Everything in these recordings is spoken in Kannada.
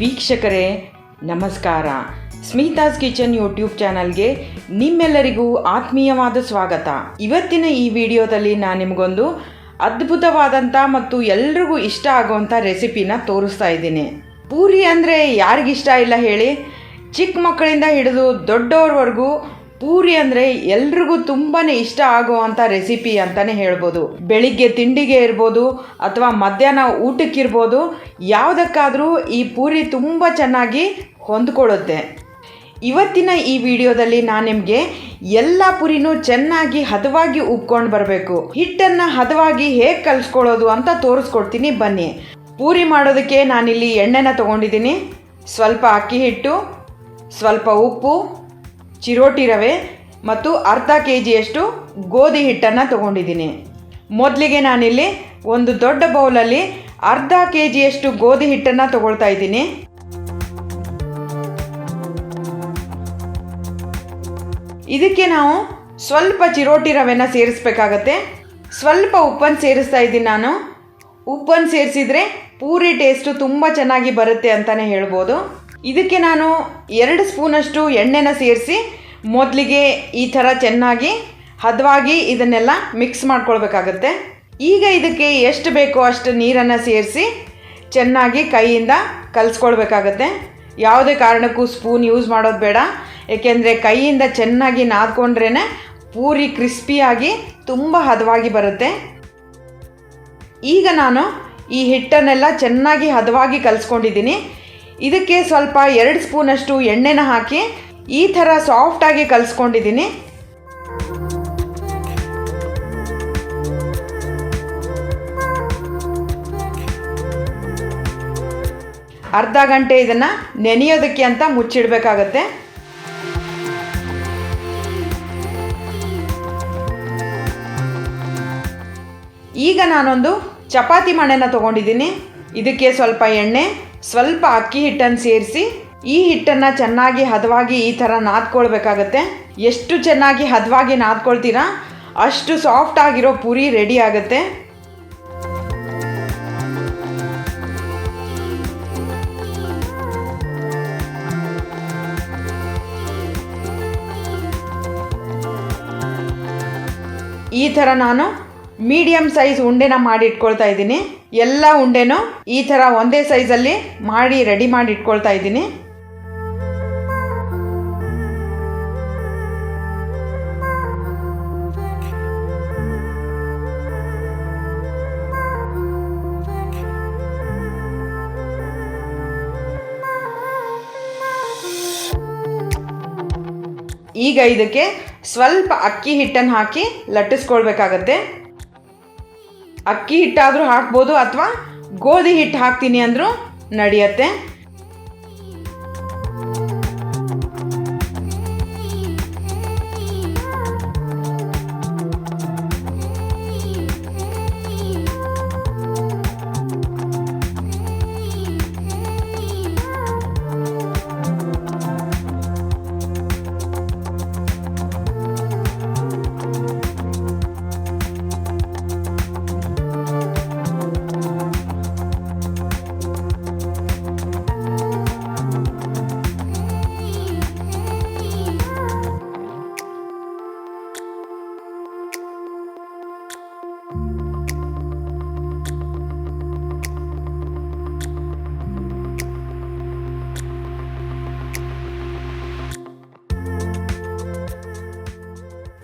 ವೀಕ್ಷಕರೇ, ನಮಸ್ಕಾರ. ಸ್ಮಿತಾಸ್ ಕಿಚನ್ ಯೂಟ್ಯೂಬ್ ಚಾನಲ್ಗೆ ನಿಮ್ಮೆಲ್ಲರಿಗೂ ಆತ್ಮೀಯವಾದ ಸ್ವಾಗತ. ಇವತ್ತಿನ ಈ ವಿಡಿಯೋದಲ್ಲಿ ನಾನು ನಿಮಗೊಂದು ಅದ್ಭುತವಾದಂಥ ಮತ್ತು ಎಲ್ರಿಗೂ ಇಷ್ಟ ಆಗುವಂಥ ರೆಸಿಪಿನ ತೋರಿಸ್ತಾ ಇದ್ದೀನಿ. ಪೂರಿ ಅಂದರೆ ಯಾರಿಗಿಷ್ಟ ಇಲ್ಲ ಹೇಳಿ. ಚಿಕ್ಕ ಮಕ್ಕಳಿಂದ ಹಿಡಿದು ದೊಡ್ಡವ್ರವರೆಗೂ ಪೂರಿ ಅಂದರೆ ಎಲ್ರಿಗೂ ತುಂಬಾ ಇಷ್ಟ ಆಗುವಂಥ ರೆಸಿಪಿ ಅಂತಲೇ ಹೇಳ್ಬೋದು. ಬೆಳಿಗ್ಗೆ ತಿಂಡಿಗೆ ಇರ್ಬೋದು ಅಥವಾ ಮಧ್ಯಾಹ್ನ ಊಟಕ್ಕಿರ್ಬೋದು, ಯಾವುದಕ್ಕಾದರೂ ಈ ಪೂರಿ ತುಂಬ ಚೆನ್ನಾಗಿ ಹೊಂದ್ಕೊಳ್ಳುತ್ತೆ. ಇವತ್ತಿನ ಈ ವಿಡಿಯೋದಲ್ಲಿ ನಾನು ನಿಮಗೆ ಎಲ್ಲ ಪುರಿನೂ ಚೆನ್ನಾಗಿ ಹದವಾಗಿ ಉಬ್ಕೊಂಡು ಬರಬೇಕು. ಹಿಟ್ಟನ್ನು ಹದವಾಗಿ ಹೇಗೆ ಕಲಿಸ್ಕೊಳ್ಳೋದು ಅಂತ ತೋರಿಸ್ಕೊಡ್ತೀನಿ ಬನ್ನಿ. ಪೂರಿ ಮಾಡೋದಕ್ಕೆ ನಾನಿಲ್ಲಿ ಎಣ್ಣೆನ ತೊಗೊಂಡಿದ್ದೀನಿ. ಸ್ವಲ್ಪ ಅಕ್ಕಿ ಹಿಟ್ಟು, ಸ್ವಲ್ಪ ಉಪ್ಪು ಚಿರೋಟಿ ರವೆ ಮತ್ತು ಅರ್ಧ ಕೆ ಜಿಯಷ್ಟು ಗೋಧಿ ಹಿಟ್ಟನ್ನು ತಗೊಂಡಿದ್ದೀನಿ. ಮೊದಲಿಗೆ ನಾನಿಲ್ಲಿ ಒಂದು ದೊಡ್ಡ ಬೌಲಲ್ಲಿ ಅರ್ಧ ಕೆ ಜಿಯಷ್ಟು ಗೋಧಿ ಹಿಟ್ಟನ್ನು ತಗೊಳ್ತಾ ಇದ್ದೀನಿ. ಇದಕ್ಕೆ ನಾವು ಸ್ವಲ್ಪ ಚಿರೋಟಿ ರವೆನ ಸೇರಿಸ್ಬೇಕಾಗತ್ತೆ. ಸ್ವಲ್ಪ ಉಪ್ಪನ್ನು ಸೇರಿಸ್ತಾ ಇದ್ದೀನಿ ನಾನು. ಉಪ್ಪನ್ನು ಸೇರಿಸಿದ್ರೆ ಪೂರಿ ಟೇಸ್ಟು ತುಂಬ ಚೆನ್ನಾಗಿ ಬರುತ್ತೆ ಅಂತಲೇ ಹೇಳ್ಬೋದು. ಇದಕ್ಕೆ ನಾನು ಎರಡು ಸ್ಪೂನಷ್ಟು ಎಣ್ಣೆನ ಸೇರಿಸಿ ಮೊದಲಿಗೆ ಈ ಥರ ಚೆನ್ನಾಗಿ ಹದವಾಗಿ ಇದನ್ನೆಲ್ಲ ಮಿಕ್ಸ್ ಮಾಡ್ಕೊಳ್ಬೇಕಾಗತ್ತೆ. ಈಗ ಇದಕ್ಕೆ ಎಷ್ಟು ಬೇಕೋ ಅಷ್ಟು ನೀರನ್ನು ಸೇರಿಸಿ ಚೆನ್ನಾಗಿ ಕೈಯಿಂದ ಕಲಿಸ್ಕೊಳ್ಬೇಕಾಗತ್ತೆ. ಯಾವುದೇ ಕಾರಣಕ್ಕೂ ಸ್ಪೂನ್ ಯೂಸ್ ಮಾಡೋದು ಬೇಡ. ಏಕೆಂದರೆ ಕೈಯಿಂದ ಚೆನ್ನಾಗಿ ನಾದ್ಕೊಂಡ್ರೇ ಪೂರಿ ಕ್ರಿಸ್ಪಿಯಾಗಿ ತುಂಬ ಹದವಾಗಿ ಬರುತ್ತೆ. ಈಗ ನಾನು ಈ ಹಿಟ್ಟನ್ನೆಲ್ಲ ಚೆನ್ನಾಗಿ ಹದವಾಗಿ ಕಲಿಸ್ಕೊಂಡಿದ್ದೀನಿ. ಇದಕ್ಕೆ ಸ್ವಲ್ಪ ಎರಡು ಸ್ಪೂನಷ್ಟು ಎಣ್ಣೆನ ಹಾಕಿ ಈ ಥರ ಸಾಫ್ಟಾಗಿ ಕಲಿಸ್ಕೊಂಡಿದ್ದೀನಿ. ಅರ್ಧ ಗಂಟೆ ಇದನ್ನು ನೆನೆಯೋದಕ್ಕೆ ಅಂತ ಮುಚ್ಚಿಡಬೇಕಾಗತ್ತೆ. ಈಗ ನಾನೊಂದು ಚಪಾತಿ ಮಣೆನ ತೊಗೊಂಡಿದ್ದೀನಿ. ಇದಕ್ಕೆ ಸ್ವಲ್ಪ ಎಣ್ಣೆ ಸ್ವಲ್ಪ ಅಕ್ಕಿ ಹಿಟ್ಟನ್ನು ಸೇರಿಸಿ, ಈ ಹಿಟ್ಟನ್ನು ಚೆನ್ನಾಗಿ ಹದವಾಗಿ ಈ ಥರ ನಾದ್ಕೊಳ್ಬೇಕಾಗತ್ತೆ. ಎಷ್ಟು ಚೆನ್ನಾಗಿ ಹದವಾಗಿ ನಾದ್ಕೊಳ್ತೀರಾ, ಅಷ್ಟು ಸಾಫ್ಟ್ ಆಗಿರೋ ಪುರಿ ರೆಡಿ ಆಗುತ್ತೆ. ಈ ಥರ ನಾನು ಮೀಡಿಯಮ್ ಸೈಜ್ ಉಂಡೆನ ಮಾಡಿ ಇಟ್ಕೊಳ್ತಾ ಇದ್ದೀನಿ. ಎಲ್ಲ ಉಂಡೆನೂ ಈ ಥರ ಒಂದೇ ಸೈಜಲ್ಲಿ ಮಾಡಿ, ರೆಡಿ ಮಾಡಿ ಇಟ್ಕೊಳ್ತಾ ಇದ್ದೀನಿ. ಈಗ ಇದಕ್ಕೆ ಸ್ವಲ್ಪ ಅಕ್ಕಿ ಹಿಟ್ಟನ್ನು ಹಾಕಿ ಲಟ್ಟಿಸ್ಕೊಳ್ಬೇಕಾಗತ್ತೆ. ಅಕ್ಕಿ ಹಿಟ್ಟಾದರೂ ಹಾಕ್ಬೋದು ಅಥವಾ ಗೋಧಿ ಹಿಟ್ಟು ಹಾಕ್ತೀನಿ ಅಂದರೂ ನಡೆಯುತ್ತೆ.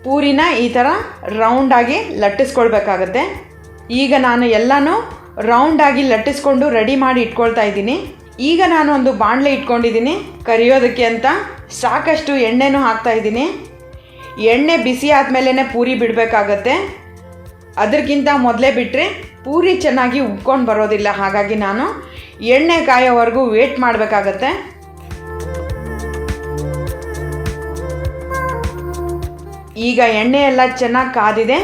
ಪೂರಿನ ಈ ಥರ ರೌಂಡಾಗಿ ಲಟ್ಟಿಸ್ಕೊಳ್ಬೇಕಾಗತ್ತೆ. ಈಗ ನಾನು ಎಲ್ಲನೂ ರೌಂಡಾಗಿ ಲಟ್ಟಿಸ್ಕೊಂಡು ರೆಡಿ ಮಾಡಿ ಇಟ್ಕೊಳ್ತಾ ಇದ್ದೀನಿ. ಈಗ ನಾನು ಒಂದು ಬಾಣಲೆ ಇಟ್ಕೊಂಡಿದ್ದೀನಿ, ಕರಿಯೋದಕ್ಕೆ ಅಂತ ಸಾಕಷ್ಟು ಎಣ್ಣೆನೂ ಹಾಕ್ತಾ ಇದ್ದೀನಿ. ಎಣ್ಣೆ ಬಿಸಿ ಆದಮೇಲೆ ಪೂರಿ ಬಿಡಬೇಕಾಗತ್ತೆ. ಅದಕ್ಕಿಂತ ಮೊದಲೇ ಬಿಟ್ಟರೆ ಪೂರಿ ಚೆನ್ನಾಗಿ ಉಬ್ಕೊಂಡು ಬರೋದಿಲ್ಲ. ಹಾಗಾಗಿ ನಾನು ಎಣ್ಣೆ ಕಾಯೋವರೆಗೂ ವೇಟ್ ಮಾಡಬೇಕಾಗತ್ತೆ. ಈಗ ಎಣ್ಣೆ ಎಲ್ಲ ಚೆನ್ನಾಗಿ ಕಾದಿದೆ.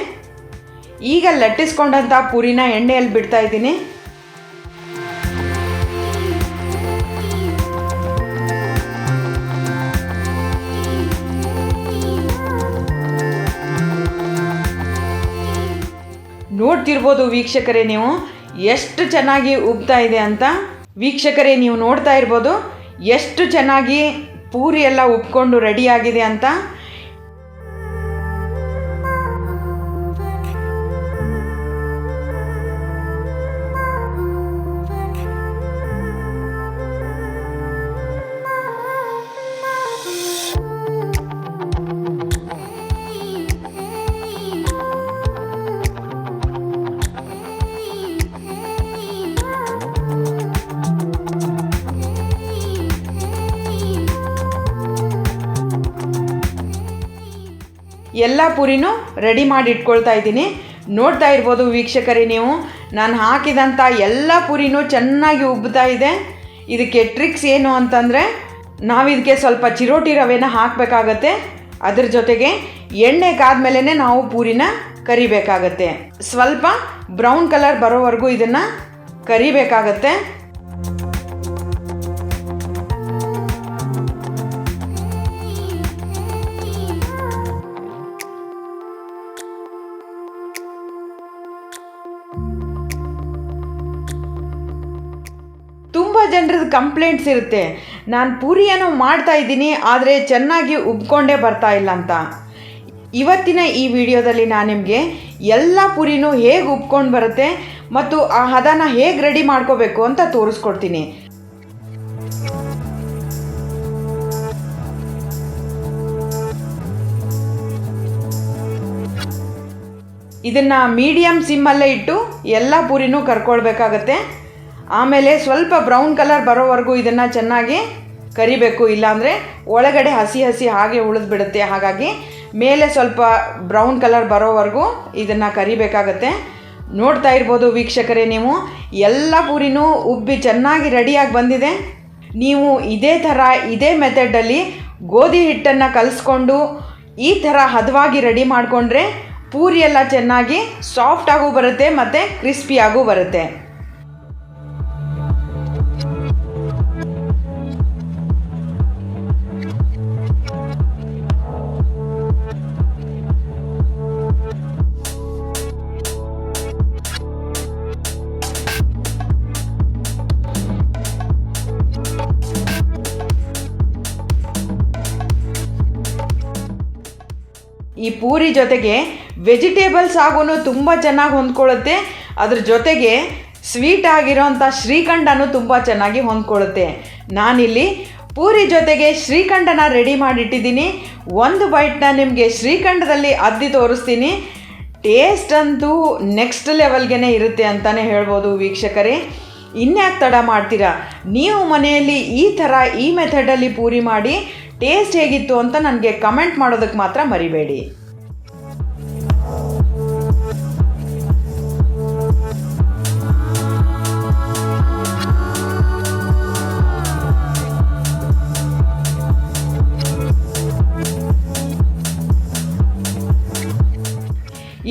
ಈಗ ಲಟ್ಟಿಸ್ಕೊಂಡಂಥ ಪೂರಿನ ಎಣ್ಣೆಯಲ್ಲಿ ಬಿಡ್ತಾ ಇದ್ದೀನಿ. ನೋಡ್ತಿರ್ಬೋದು ವೀಕ್ಷಕರೇ ನೀವು, ಎಷ್ಟು ಚೆನ್ನಾಗಿ ಉಬ್ತಾ ಇದೆ ಅಂತ. ವೀಕ್ಷಕರೇ, ನೀವು ನೋಡ್ತಾ ಇರ್ಬೋದು, ಎಷ್ಟು ಚೆನ್ನಾಗಿ ಪೂರಿ ಎಲ್ಲ ಉಬ್ಕೊಂಡು ರೆಡಿಯಾಗಿದೆ ಅಂತ. ಎಲ್ಲ ಪೂರಿನೂ ರೆಡಿ ಮಾಡಿ ಇಟ್ಕೊಳ್ತಾ ಇದ್ದೀನಿ. ನೋಡ್ತಾ ಇರ್ಬೋದು ವೀಕ್ಷಕರೇ ನೀವು. ನಾನು ಹಾಕಿದಂಥ ಎಲ್ಲ ಪೂರಿನೂ ಚೆನ್ನಾಗಿ ಉಬ್ಬುತ್ತಾ ಇದೆ. ಇದಕ್ಕೆ ಟ್ರಿಕ್ಸ್ ಏನು ಅಂತಂದರೆ, ನಾವು ಇದಕ್ಕೆ ಸ್ವಲ್ಪ ಚಿರೋಟಿ ರವೆನ ಹಾಕಬೇಕಾಗತ್ತೆ. ಅದ್ರ ಜೊತೆಗೆ ಎಣ್ಣೆ ಕಾದ್ಮೇಲೆ ನಾವು ಪೂರಿನ ಕರಿಬೇಕಾಗತ್ತೆ. ಸ್ವಲ್ಪ ಬ್ರೌನ್ ಕಲರ್ ಬರೋವರೆಗೂ ಇದನ್ನು ಕರಿಬೇಕಾಗತ್ತೆ. ಜನರದ್ದು ಕಂಪ್ಲೇಂಟ್ಸ್ ಇರುತ್ತೆ. ನಾನು ಪೂರಿಯನ್ನು ಏನೋ ಮಾಡ್ತಾ ಇದ್ದೀನಿ, ಆದರೆ ಚೆನ್ನಾಗಿ ಉಬ್ಕೊಂಡೇ ಬರ್ತಾ ಇಲ್ಲ ಅಂತ. ಇವತ್ತಿನ ಈ ವಿಡಿಯೋದಲ್ಲಿ ನಾನು ನಿಮಗೆ ಎಲ್ಲ ಪುರಿನೂ ಹೇಗೆ ಉಬ್ಕೊಂಡು ಬರುತ್ತೆ ಮತ್ತು ಆ ಹದನ ಹೇಗೆ ರೆಡಿ ಮಾಡ್ಕೋಬೇಕು ಅಂತ ತೋರಿಸ್ಕೊಡ್ತೀನಿ. ಇದನ್ನು ಮೀಡಿಯಮ್ ಸಿಮ್ಮಲ್ಲೇ ಇಟ್ಟು ಎಲ್ಲ ಪೂರಿನೂ ಕರ್ಕೊಳ್ಬೇಕಾಗತ್ತೆ. ಆಮೇಲೆ ಸ್ವಲ್ಪ ಬ್ರೌನ್ ಕಲರ್ ಬರೋವರೆಗೂ ಇದನ್ನು ಚೆನ್ನಾಗಿ ಕರಿಬೇಕು, ಇಲ್ಲಾಂದರೆ ಒಳಗಡೆ ಹಸಿ ಹಸಿ ಹಾಗೆ ಉಳಿದ್ಬಿಡುತ್ತೆ ಹಾಗಾಗಿ ಮೇಲೆ ಸ್ವಲ್ಪ ಬ್ರೌನ್ ಕಲರ್ ಬರೋವರೆಗೂ ಇದನ್ನು ಕರಿಬೇಕಾಗತ್ತೆ. ನೋಡ್ತಾ ಇರ್ಬೋದು ವೀಕ್ಷಕರೇ ನೀವು, ಎಲ್ಲ ಪೂರಿನೂ ಉಬ್ಬಿ ಚೆನ್ನಾಗಿ ರೆಡಿಯಾಗಿ ಬಂದಿದೆ. ನೀವು ಇದೇ ಥರ, ಇದೇ ಮೆಥಡಲ್ಲಿ ಗೋಧಿ ಹಿಟ್ಟನ್ನು ಕಲಿಸ್ಕೊಂಡು ಈ ಥರ ಹದವಾಗಿ ರೆಡಿ ಮಾಡಿಕೊಂಡ್ರೆ ಪೂರಿ ಎಲ್ಲ ಚೆನ್ನಾಗಿ ಸಾಫ್ಟಾಗೂ ಬರುತ್ತೆ ಮತ್ತು ಕ್ರಿಸ್ಪಿಯಾಗೂ ಬರುತ್ತೆ. ಈ ಪೂರಿ ಜೊತೆಗೆ ವೆಜಿಟೇಬಲ್ಸ್ ಆಗೂ ತುಂಬ ಚೆನ್ನಾಗಿ ಹೊಂದ್ಕೊಳ್ಳುತ್ತೆ. ಅದ್ರ ಜೊತೆಗೆ ಸ್ವೀಟ್ ಆಗಿರೋಂಥ ಶ್ರೀಖಂಡನೂ ತುಂಬ ಚೆನ್ನಾಗಿ ಹೊಂದ್ಕೊಳ್ಳುತ್ತೆ. ನಾನಿಲ್ಲಿ ಪೂರಿ ಜೊತೆಗೆ ಶ್ರೀಖಂಡನ ರೆಡಿ ಮಾಡಿಟ್ಟಿದ್ದೀನಿ. ಒಂದು ಬೈಟ್ನ ನಿಮಗೆ ಶ್ರೀಖಂಡದಲ್ಲಿ ಅದ್ದಿ ತೋರಿಸ್ತೀನಿ. ಟೇಸ್ಟ್ ಅಂತೂ ನೆಕ್ಸ್ಟ್ ಲೆವೆಲ್ಗೆ ಇರುತ್ತೆ ಅಂತಲೇ ಹೇಳ್ಬೋದು ವೀಕ್ಷಕರೇ. ಇನ್ಯಾಕೆ ತಡ ಮಾಡ್ತೀರಾ? ನೀವು ಮನೆಯಲ್ಲಿ ಈ ಥರ ಈ ಮೆಥಡಲ್ಲಿ ಪೂರಿ ಮಾಡಿ ಟೇಸ್ಟ್ ಹೇಗಿತ್ತು ಅಂತ ನನಗೆ ಕಮೆಂಟ್ ಮಾಡೋದಕ್ಕೆ ಮಾತ್ರ ಮರಿಬೇಡಿ.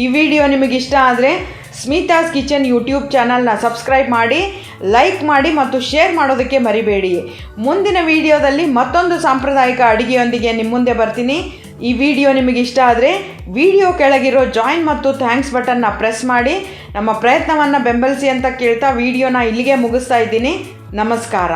ಈ ವಿಡಿಯೋ ನಿಮಗೆ ಇಷ್ಟ ಆದರೆ ಸ್ಮಿತಾಸ್ ಕಿಚನ್ ಯೂಟ್ಯೂಬ್ ಚಾನಲ್ನ ಸಬ್ಸ್ಕ್ರೈಬ್ ಮಾಡಿ, ಲೈಕ್ ಮಾಡಿ ಮತ್ತು ಶೇರ್ ಮಾಡೋದಕ್ಕೆ ಮರಿಬೇಡಿ. ಮುಂದಿನ ವಿಡಿಯೋದಲ್ಲಿ ಮತ್ತೊಂದು ಸಾಂಪ್ರದಾಯಿಕ ಅಡುಗೆಯೊಂದಿಗೆ ನಿಮ್ಮ ಮುಂದೆ ಬರ್ತೀನಿ. ಈ ವಿಡಿಯೋ ನಿಮಗೆ ಇಷ್ಟ ಆದರೆ ವಿಡಿಯೋ ಕೆಳಗಿರೋ ಜಾಯಿನ್ ಮತ್ತು ಥ್ಯಾಂಕ್ಸ್ ಬಟನ್ನ ಪ್ರೆಸ್ ಮಾಡಿ. ನಮ್ಮ ಪ್ರಯತ್ನವನ್ನು ಬೆಂಬಲಿಸಿ ಅಂತ ಕೇಳ್ತಾ ವಿಡಿಯೋನ ಇಲ್ಲಿಗೆ ಮುಗಿಸ್ತಾ ಇದ್ದೀನಿ. ನಮಸ್ಕಾರ.